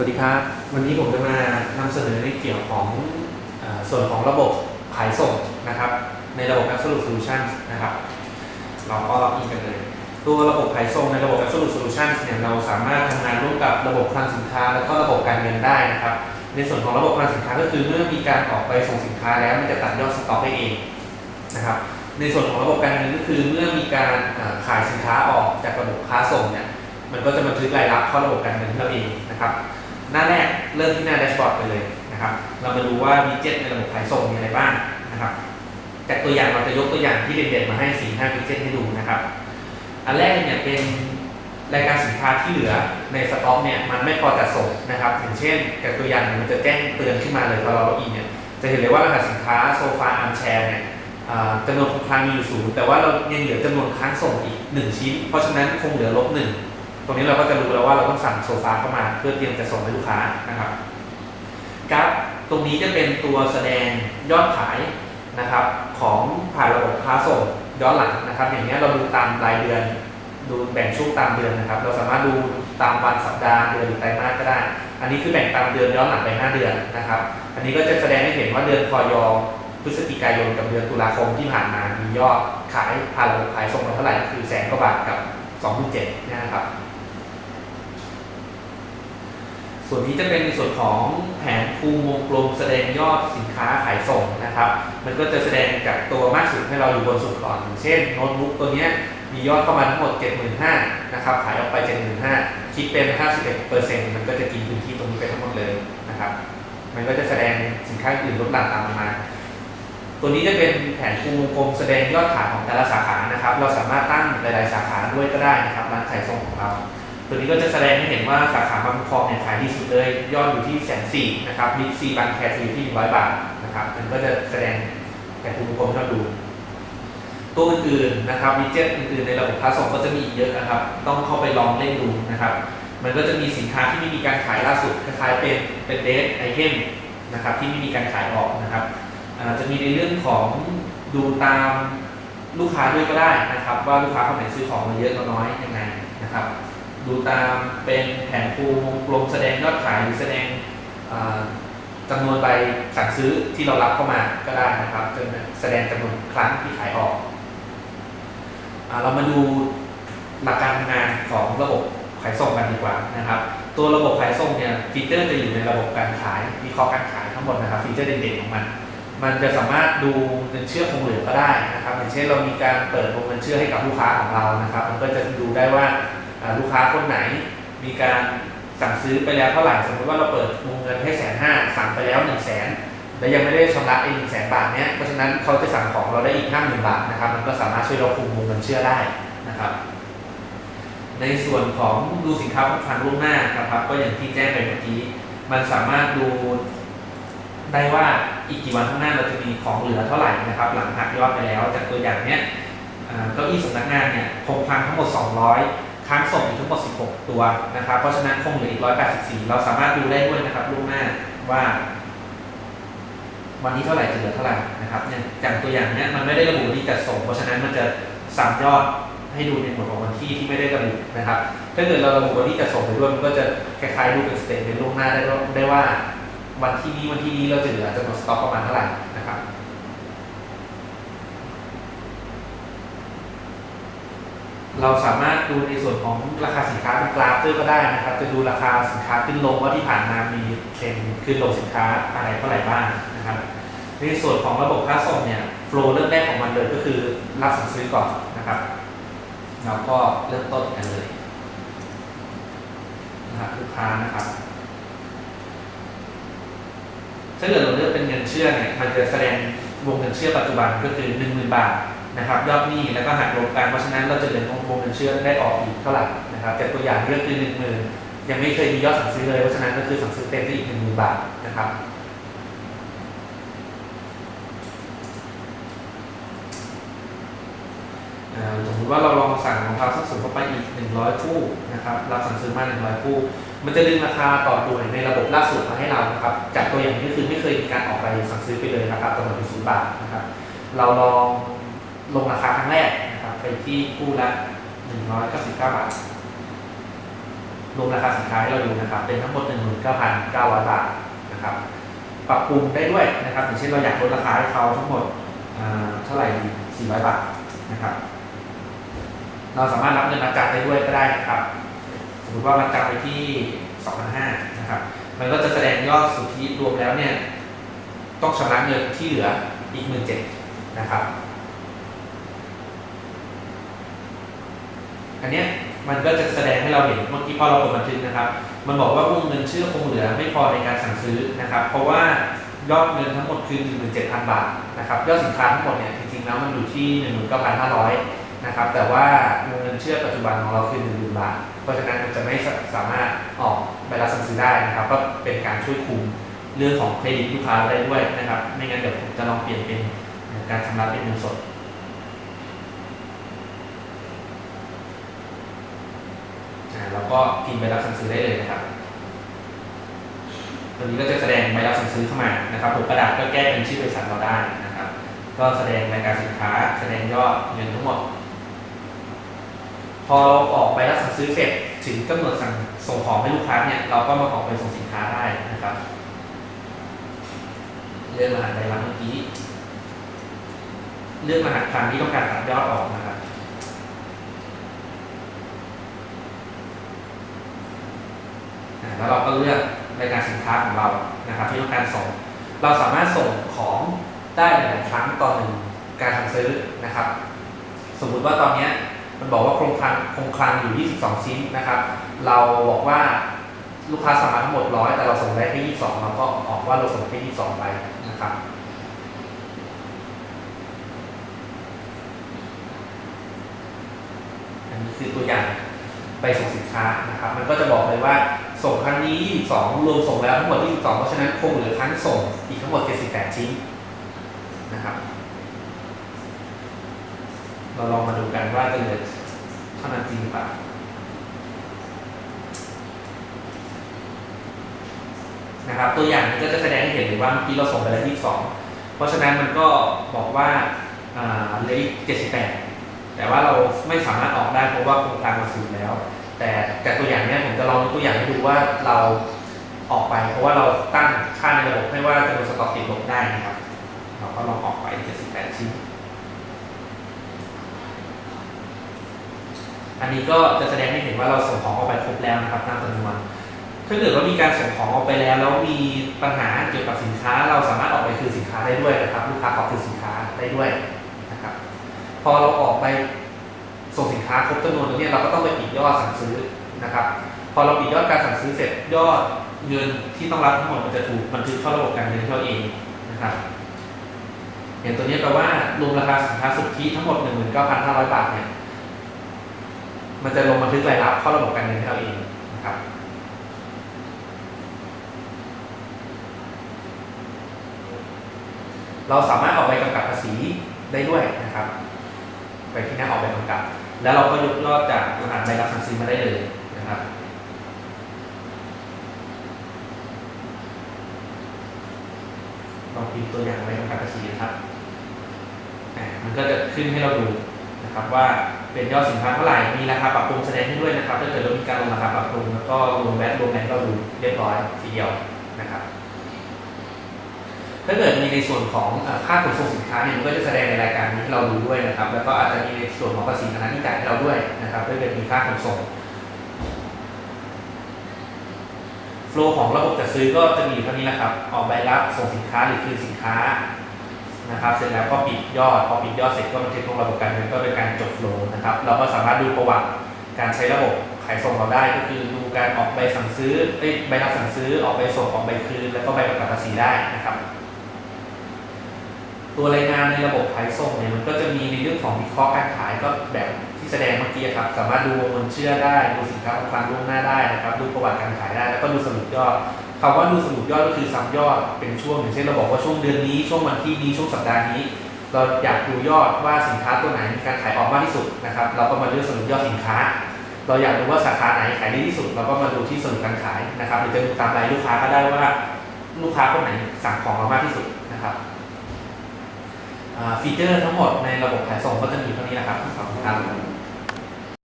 สวัสดีครับ วันนี้ผมจะมานำเสนอในเกี่ยวของอส่วนของระบบขายส่งนะครับ ในระบบ Absolute Solutions นะครับ เราก็ล็อกอินกันเลย ตัวระบบขายส่งในระบบ Absolute Solutions เนี่ยเราสามารถทำงานร่วมกับระบบคลังสินค้า แล้วก็ระบบการเงินได้นะครับ ในส่วนของระบบคลังสินค้าก็คือเมื่อมีการออกไปส่งสินค้าแล้วมันจะตัดยอดสต็อกให้เองนะครับ ในส่วนของระบบการเงินก็คือเมื่อมีการขายสินค้าออกจากระบบค้าส่งเนี่ยมันก็จะบันทึกรายรับเข้าระบบการเงินเราเองนะครับ หน้าแรกเริ่มที่หน้าแดชบอร์ดไปเลยนะครับ เรามาดูว่าวีเจ็ตในระบบขายส่งมีอะไรบ้างนะครับ จากตัวอย่างเราจะยกตัวอย่างที่เด่นๆมาให้4 5วีเจ็ตให้ดูนะครับ อันแรกเนี่ยเป็นรายการสินค้าที่เหลือในสต็อกเนี่ยมันไม่พอจัดส่งนะครับอย่างเช่นจากตัวอย่างเนี่ยมันจะแจ้งเตือนขึ้นมาเลยพอเราล็อกอินเนี่ยจะเห็นเลยว่ารหัสสินค้าโซฟาอาร์มแชร์เนี่ยจำนวนคงคลังมีอยู่ศูนย์แต่ว่าเรายังเหลือจำนวนค้างส่งอีก 1 ชิ้น เพราะฉะนั้นคงเหลือลบหนึ่ง ตรงนี้เราก็จะรู้แล้วว่าเราต้องสั่งโซฟาเข้ามา เพื่อเตรียมจะส่งให้ลูกค้านะครับกราฟตรงนี้จะเป็นตัวแสดงยอดขายนะครับ ของผ่านระบบค้าส่งย้อนหลังนะครับ อย่างนี้ยเราดูตามรายเดือน ดูแบ่งช่วงตามเดือนนะครับ เราสามารถดูตามวันสัปดาห์เดือนหรือไตรมาสก็ได้ อันนี้คือแบ่งตามเดือนย้อนหลังไป5เดือนนะครับ อันนี้ก็จะแสดงให้เห็นว่าเดือนพยพฤศจิกายนกับเดือนตุลาคมที่ผ่านมามียอดขายผ่านระบบขายส่งมาเท่าไหร่คือแสนกว่าบาทกับ27,000เนี่นะครับ ส่วนนี้จะเป็นในส่วนของแผนภูมิวงกลมแสดงยอดสินค้าขายส่งนะครับ มันก็จะแสดงจากตัวมากสุดให้เราอยู่บนสุดก่อนอย่างเช่นโน้ตบุ๊กตัวนี้มียอดเข้ามาทั้งหมด 75,000นะครับ ขายออกไป 75,000คิดเป็น 51%มันก็จะกินพื้นที่ตรงนี้ไปทั้งหมดเลยนะครับ มันก็จะแสดงสินค้าอื่นลดหลั่นตามมา ตัวนี้จะเป็นแผนภูมิวงกลมแสดงยอดขายของแต่ละสาขานะครับ เราสามารถตั้งหลายๆสาขาด้วยก็ได้นะครับร้านขายส่งของเรา ตัวนี้ก็จะแสดงให้เห็นว่าสาขาบางคลองเนี่ยขายดีสุดเลยยอดอยู่ที่แสนสี่นะครับบิ๊กซีบางแคร์อยู่ที่หนึ่งร้อยบาทนะครับมันก็จะแสดงแผนภูมิวงกลมให้เราดู ตัวอื่นๆนะครับวิดเจ็ตอื่นๆในระบบค้าส่งก็จะมีเยอะนะครับ ต้องเข้าไปลองเล่นดูนะครับ มันก็จะมีสินค้าที่ไม่มีการขายล่าสุดคล้ายๆเป็นเป็นเดทไอเทมนะครับที่ไม่มีการขายออกนะครับจะมีในเรื่องของดูตามลูกค้าด้วยก็ได้นะครับ ว่าลูกค้าคนไหนซื้อของมาเยอะก็น้อยยังไงนะครับ ดูตามเป็นแผนภูมิวงกลมแสดงยอดขายหรือแสดงจำนวนใบสั่งซื้อที่เรารับเข้ามาก็ได้นะครับจนแสดงจำนวนครั้งที่ขายออกอเรามาดูหลักการทำงานของระบบขายส่งกันดีกว่านะครับ ตัวระบบขายส่งเนี่ยฟีเจอร์จะอยู่ในระบบการขายวิเคราะห์การขายทั้งหมดนะครับ ฟีเจอร์เด่นๆของมัน มันจะสามารถดูเงินเชื่อคงเหลือก็ได้นะครับอย่างเช่นเรามีการเปิดวงเงินเชื่อให้กับลูกค้าของเรานะครับ มันก็จะดูได้ว่า ลูกค้าคนไหนมีการสั่งซื้อไปแล้วเท่าไหร่สมมติว่าเราเปิดวงเงินให้แสนห้าสั่งไปแล้วหนึ่งแสนแล้วยังไม่ได้ชำระไอ้หนึ่งแสนบาทเนี้ยเพราะฉะนั้นเขาจะสั่งของเราได้อีกห้าหมื่นบาทนะครับมันก็สามารถช่วยเราคุมวงเงินเชื่อได้นะครับ ในส่วนของดูสินค้าผ่านล่วงหน้านะครับ ก็อย่างที่แจ้งไปเมื่อกี้ มันสามารถดูได้ว่าอีกกี่วันข้างหน้าเราจะมีของเหลือเท่าไหร่นะครับ หลังหักยอดไปแล้วจากตัวอย่างเนี้ยอ่าเก้าอี้สำนักงานเนี่ยคงคลังทั้งหมด 200 ค้างส่งอีกทั้งหมด 16 ตัวนะครับ เพราะฉะนั้นคงเหลืออีก 184 เราสามารถดูได้ด้วยนะครับล่วงหน้าว่า วันนี้เท่าไหร่จะเหลือเท่าไหร่นะครับเนี่ยอย่างตัวอย่างเนี้ยมันไม่ได้ระบุวันที่จะส่ง เพราะฉะนั้นมันจะสามยอดให้ดูในหมวดของวันที่ที่ไม่ได้ระบุนะครับ ถ้าเกิดเราระบุวันที่จะส่งไปด้วยมันก็จะคล้ายๆดูเป็นสเตทเป็นล่วงหน้าได้ว่าได้ว่า วันที่นี้วันที่นี้เราจะเหลือจำนวนสต็อกประมาณเท่าไหร่นะครับ เราสามารถดูในส่วนของราคาสินค้าเป็นกราฟด้วยก็ได้นะครับ จะดูราคาสินค้าขึ้นลงว่าที่ผ่านมามีเทรนขึ้นลงสินค้าอะไรเท่าไหร่บ้างนะครับ ในส่วนของระบบค้าส่งเนี่ยโฟล์เริ่มแรกของมันเลยก็คือรับสั่งซื้อก่อนนะครับเราก็เริ่มต้นกันเลยนะครับลูกค้านะครับถ้าเกิดเราเลือกเป็นเงินเชื่อเนี่ยมันจะแสดงวงเงินเชื่อปัจจุบันก็คือ 1 0,000 บาท นะครับยอดหนี้แล้วก็หักลบกันเพราะฉะนั้นเราจะเหลือวงคงเงินเชื่อได้ออกอีกเท่าไหร่นะครับแต่ตัวอย่างเลือกคือ1 0,000ยังไม่เคยมียอดสั่งซื้อเลยเพราะฉะนั้นก็คือสั่งซื้อเต็มได้อีก1 0,000บาทนะครับสมมติว่าเราลองสั่งรองเท้าสักสมเข้าไปอีก 100 คู่นะครับเราสั่งซื้อมา 100 คู่ มันจะดึงราคาต่อหน่วยในระบบล่าสุดมาให้เรานะครับจากตัวอย่างนี้ก็คือไม่เคยมีการออกไปสั่งซื้อไปเลยนะครับต่อหน่วยเป็นศูนย์บาทนะครับเราลอง ลงราคาครั้งแรกนะครับไปที่คู่ละ 199 บาท รวมราคาสินค้าให้เราดูนะครับ เป็นทั้งหมด 19,900 บาทนะครับ ปรับปรุงได้ด้วยนะครับ อย่างเช่นเราอยากลดราคาให้เขาทั้งหมดอ่าเท่าไหร่ดี400 บาทนะครับ เราสามารถรับเงินมาจำได้ด้วยก็ได้นะครับสมมติว่ามันจำไปที่ 2,500นะครับ มันก็จะแสดงยอดสุทธิรวมแล้วเนี่ย ต้องชำระเงินที่เหลืออีก 17,000นะครับ อันเนี้ยมันก็จะแสดงให้เราเห็นเมื่อกี้พอเรากดบันทึกนะครับ มันบอกว่าวงเงินเชื่อคงเหลือไม่พอในการสั่งซื้อนะครับ เพราะว่ายอดเงินทั้งหมดคือ17,000 บาทนะครับยอดสินค้าทั้งหมดเนี่ยจริงๆแล้วมันอยู่ที่ 19,500นะครับแต่ว่าวงเงินเชื่อปัจจุบันของเราคือ10,000บาท เพราะฉะนั้นมันจะไม่สามารถออกใบรับสั่งซื้อได้นะครับ ก็เป็นการช่วยคุมเรื่องของเครดิตลูกค้าได้ด้วยนะครับ ไม่งั้นเดี๋ยวผมจะลองเปลี่ยนเป็นการชำระเป็นเงินสด อ่าเราก็พิมพ์ใบรับสั่งซื้อได้เลยนะครับตัวนี้ก็จะแสดงใบรับสั่งซื้อเข้ามานะครับผมกระดาษก็แก้เป็นชื่อบริษัทเราได้นะครับ ก็แสดงรายการสินค้า แสดงยอดเงินทั้งหมด พอเราออกใบรับสั่งซื้อเสร็จถึงกำหนดสั่งส่งของให้ลูกค้าเนี่ยเราก็มาออกไปส่งสินค้าได้นะครับเลื่อนรหัสใบรับเมื่อกี้เลื่อกรหัสครั้งที่ต้องการตัดยอดออกนะครับ อ่า แล้วเราก็เลือกรายการสินค้าของเรานะครับที่ต้องการส่ง เราสามารถส่งของได้หลายครั้งต่อหนึ่งการทำซื้อนะครับ สมมุติว่าตอนนี้มันบอกว่าโครงคลังโครงคลังอยู่ 22 ชิ้นนะครับ เราบอกว่าลูกค้าสั่งมาทั้งหมดร้อยแต่เราส่งได้แค่22 เราก็ออกว่าเราส่งแค่22 ไปนะครับอันนี้คือตัวอย่างไปส่งสินค้านะครับ มันก็จะบอกเลยว่า ส่งครั้งนี้ 22 รวมส่งแล้วทั้งหมด 22 เพราะฉะนั้นคงเหลือครั้งส่งอีกทั้งหมด 78 ชิ้นนะครับ เราลองมาดูกันว่าจะเหลือเท่านั้นจริงหรือเปล่านะครับตัวอย่างนี้ก็จะแสดงให้เห็นเลยว่าเมื่อกี้เราส่งไปแล้ว 22 เพราะฉะนั้นมันก็บอกว่าเหลืออีก78 แต่ว่าเราไม่สามารถออกได้เพราะว่าโครงการมันสูงแล้ว แต่จากตัวอย่างเนี้ยผมจะลองตัวอย่างให้ดูว่าเราออกไป เพราะว่าเราตั้งค่าในระบบให้ว่าจำนวนสต็อกติดลบได้นะครับ เราก็ลองออกไป 78 ชิ้น อันนี้ก็จะแสดงให้เห็นว่าเราส่งของออกไปครบแล้วนะครับตามจำนวนถ้าเกิดว่ามีการส่งของออกไปแล้วแล้วมีปัญหาเกี่ยวกับสินค้า เราสามารถออกไปคืนสินค้าได้ด้วยนะครับ ลูกค้าขอคืนสินค้าได้ด้วยนะครับ พอเราออกไป ส่งสินค้าครบจำนวนตรงนี้เราก็ต้องไปปิดยอดสั่งซื้อนะครับ พอเราปิดยอดการสั่งซื้อเสร็จยอดเงินที่ต้องรับทั้งหมดมันจะถูกบันทึกเข้าระบบการเงินของเราเองนะครับเห็นตัวนี้แปลว่ารวมราคาสินค้าสุทธิทั้งหมด 19,500 บาทเนี่ยมันจะลงบันทึกรายรับเข้าระบบการเงินให้เราเองนะครับเราสามารถออกใบกำกับภาษีได้ด้วยนะครับ ไปที่หน้าออกใบกำกับ แล้วเราก็ยกยอดจากรหัสใบรับสั่งซื้อมาได้เลยนะครับลองพิมพ์ตัวอย่างใบกำกับภาษีนะครับมันก็จะขึ้นให้เราดูนะครับว่าเป็นยอดสินค้าเท่าไหร่ มีราคาปรับปรุงแสดงให้ด้วยนะครับถ้าเกิดเรามีการลงราคาปรับปรุงแล้วก็รวมแวตรวมแบงก์เราดูเรียบร้อยทีเดียวนะครับ ถ้าเกิดมีในส่วนของค่าขนส่งสินค้าเนี่ยมันก็จะแสดงในรายการนี้ให้เราดูด้วยนะครับ แล้วก็อาจจะมีในส่วนของภาษีคณะที่จ่ายให้เราด้วยนะครับถ้าเกิดมีค่าขนส่งโฟล์ของระบบจัดซื้อก็จะมีอยู่เท่านี้แหละครับ ออกใบรับส่งสินค้าหรือคืนสินค้านะครับ เสร็จแล้วก็ปิดยอด พอปิดยอดเสร็จก็บันทึกลงระบบการเงินก็เป็นการจบโฟล์นะครับ เราก็สามารถดูประวัติการใช้ระบบขายส่งเราได้ก็คือดูการออกใบสั่งซื้อใบรับสั่งซื้อออกใบส่งออกใบคืนแล้วก็ใบประกาศภาษีได้นะครับ ตัวรายงานในระบบขายส่งเนี่ยมันก็จะมีในเรื่องของวิเคราะห์การขายก็แบบที่แสดงเมื่อกี้ครับ สามารถดูวงเงินเชื่อได้ดูสินค้าคลังล่วงหน้าได้นะครับดูประวัติการขายได้แล้วก็ดูสรุปยอดคำว่าดูสรุปยอดก็คือซ้ำยอดเป็นช่วงอย่างเช่นเราบอกว่าช่วงเดือนนี้ช่วงวันที่นี้ช่วงสัปดาห์นี้ เราอยากดูยอดว่าสินค้าตัวไหนมีการขายออกมากที่สุดนะครับ เราก็มาเลือกสรุปยอดสินค้า เราอยากดูว่าสาขาไหนขายดีที่สุด เราก็มาดูที่สรุปการขายนะครับหรือจะดูตามรายลูกค้าก็ได้ว่า ลูกค้าคนไหนสั่งของเรามากที่สุดนะครับ ฟีเจอร์ทั้งหมดในระบบขายส่งก็จะมีเท่านี้นะครับขอบคุณครับ